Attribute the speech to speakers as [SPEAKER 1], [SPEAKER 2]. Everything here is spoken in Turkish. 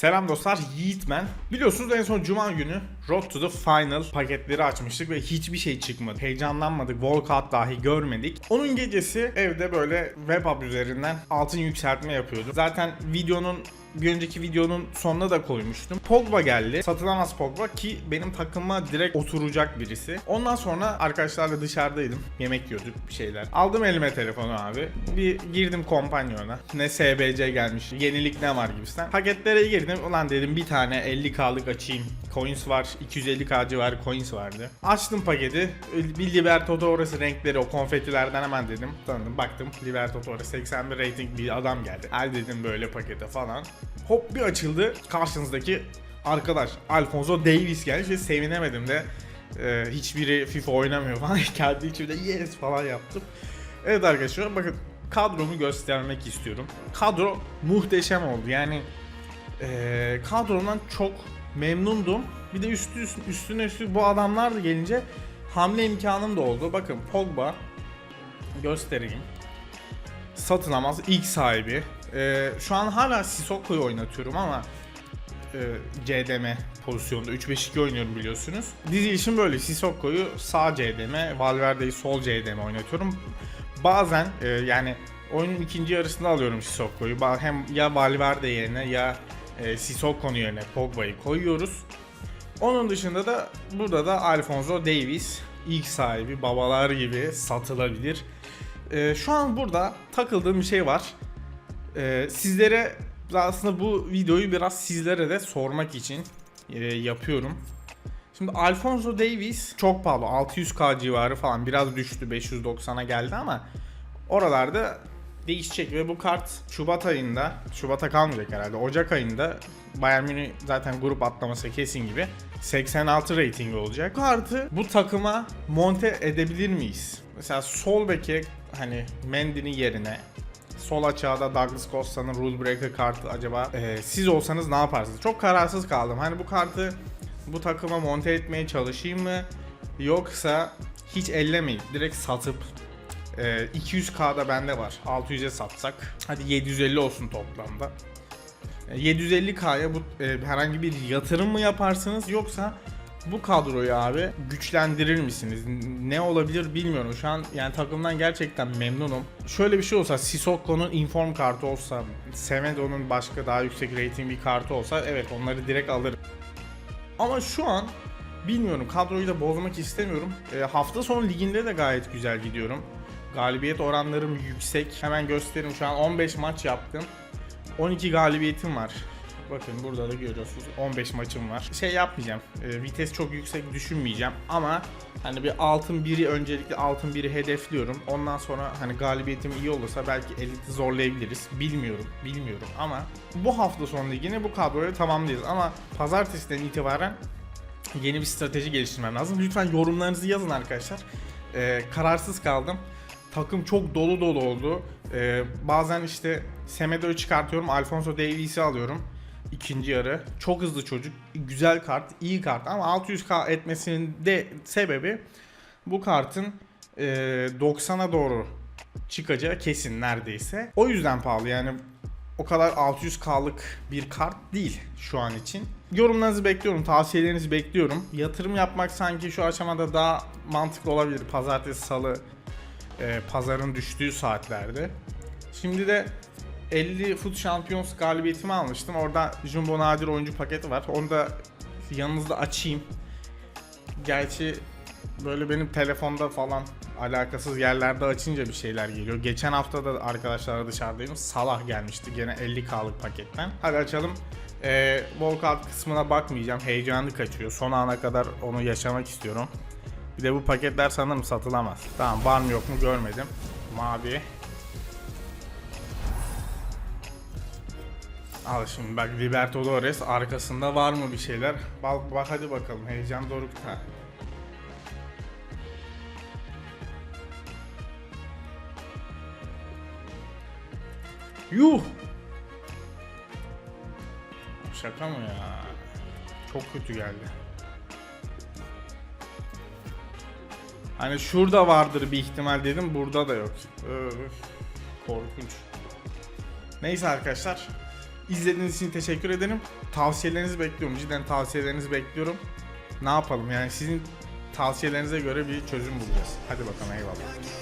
[SPEAKER 1] Selam dostlar, Yiğitmen. Biliyorsunuz en son Cuma günü Road to the Final paketleri açmıştık ve hiçbir şey çıkmadı. Heyecanlanmadık, walkout dahi görmedik. Onun gecesi evde böyle web app üzerinden altın yükseltme yapıyordum. Zaten videonun bir önceki videonun sonuna da koymuştum. Pogba geldi. Satılamaz Pogba ki benim takıma direkt oturacak birisi. Ondan sonra arkadaşlarla dışarıdaydım. Yemek yiyorduk bir şeyler. Aldım elime telefonu abi. Bir girdim kompanyona. Ne SBC gelmiş. Yenilik ne var gibisinden. Paketlere girdim. Ulan dedim bir tane 50k'lık açayım. Coins var. 250k civarı coins vardı. Açtım paketi. Bir Libertadores renkleri o konfetilerden hemen dedim. Tanıdım. Baktım Libertadores 81 rating bir adam geldi. Al dedim böyle pakete falan. Hop bir açıldı. Karşınızdaki arkadaş Alfonso Davis gelmiş ve sevinemedim de. Ee, hiçbiri FIFA oynamıyor falan. Kendi içimde yes falan yaptım. Evet arkadaşlar bakın kadromu göstermek istiyorum. Kadro muhteşem oldu. Yani eee kadrodan çok memnundum. Bir de üstü üstüne üstü bu adamlar da gelince hamle imkanım da oldu. Bakın Pogba göstereyim. Satılamaz ilk sahibi. Eee, şu an hala Sissoko'yu oynatıyorum ama e, CDM pozisyonda 3-5-2 oynuyorum biliyorsunuz. Dizilişim böyle Sissoko'yu sağ CDM, Valverde'yi sol CDM oynatıyorum. Bazen e, yani oyunun ikinci yarısında alıyorum Sissoko'yu. Hem ya Valverde yerine ya e, Sissoko'nun yerine Pogba'yı koyuyoruz. Onun dışında da burada da Alfonso Davis ilk sahibi babalar gibi satılabilir. E, şu an burada takıldığım bir şey var. Ee, sizlere aslında bu videoyu biraz sizlere de sormak için e, yapıyorum. Şimdi Alfonso Davis çok pahalı 600k civarı falan biraz düştü 590'a geldi ama oralarda değişecek ve bu kart Şubat ayında Şubat'a kalmayacak herhalde Ocak ayında Bayern Münih zaten grup atlaması kesin gibi 86 rating olacak. Bu kartı bu takıma monte edebilir miyiz? Mesela sol beke hani Mendy'nin yerine Sol açığa Douglas Costa'nın Rule Breaker kartı acaba e, siz olsanız ne yaparsınız? Çok kararsız kaldım. Hani bu kartı bu takıma monte etmeye çalışayım mı? Yoksa hiç ellemeyip direkt satıp e, 200k'da bende var. 600'e satsak. Hadi 750 olsun toplamda. E, 750k'ya bu e, herhangi bir yatırım mı yaparsınız yoksa bu kadroyu abi güçlendirir misiniz? Ne olabilir bilmiyorum. Şu an yani takımdan gerçekten memnunum. Şöyle bir şey olsa Sissoko'nun inform kartı olsa, Semedo'nun başka daha yüksek rating bir kartı olsa evet onları direkt alırım. Ama şu an bilmiyorum kadroyu da bozmak istemiyorum. E, hafta sonu liginde de gayet güzel gidiyorum. Galibiyet oranlarım yüksek. Hemen göstereyim şu an 15 maç yaptım. 12 galibiyetim var. Bakın burada da görüyorsunuz 15 maçım var. Şey yapmayacağım. e, vites çok yüksek düşünmeyeceğim ama hani bir altın biri öncelikle altın biri hedefliyorum. Ondan sonra hani galibiyetim iyi olursa belki eliti zorlayabiliriz. Bilmiyorum. Bilmiyorum ama bu hafta sonu ligini bu kadroya tamamlayacağız ama pazartesiden itibaren yeni bir strateji geliştirmem lazım. Lütfen yorumlarınızı yazın arkadaşlar. Ee, kararsız kaldım. Takım çok dolu dolu oldu. Ee, bazen işte Semedo'yu çıkartıyorum. Alfonso Davies'i alıyorum. İkinci yarı. Çok hızlı çocuk. Güzel kart. iyi kart. Ama 600k etmesinin de sebebi bu kartın e, 90'a doğru çıkacağı kesin neredeyse. O yüzden pahalı yani o kadar 600k'lık bir kart değil şu an için. Yorumlarınızı bekliyorum, tavsiyelerinizi bekliyorum. Yatırım yapmak sanki şu aşamada daha mantıklı olabilir. Pazartesi, salı e, pazarın düştüğü saatlerde. Şimdi de 50 Foot Champions galibiyetimi almıştım. Orada Jumbo Nadir oyuncu paketi var. Onu da yanınızda açayım. Gerçi böyle benim telefonda falan alakasız yerlerde açınca bir şeyler geliyor. Geçen hafta da arkadaşlarla dışarıdaydım. Salah gelmişti gene 50k'lık paketten. Hadi açalım. Ee, walkout kısmına bakmayacağım. Heyecanlı kaçıyor. Son ana kadar onu yaşamak istiyorum. Bir de bu paketler sanırım satılamaz. Tamam var mı yok mu görmedim. Mavi. Al şimdi bak Libertadores arkasında var mı bir şeyler? Bak, bak hadi bakalım heyecan dorukta. Yuh! Şaka mı ya? Çok kötü geldi. Hani şurada vardır bir ihtimal dedim burada da yok. Öf, korkunç. Neyse arkadaşlar. İzlediğiniz için teşekkür ederim. Tavsiyelerinizi bekliyorum. Cidden tavsiyelerinizi bekliyorum. Ne yapalım yani sizin tavsiyelerinize göre bir çözüm bulacağız. Hadi bakalım eyvallah.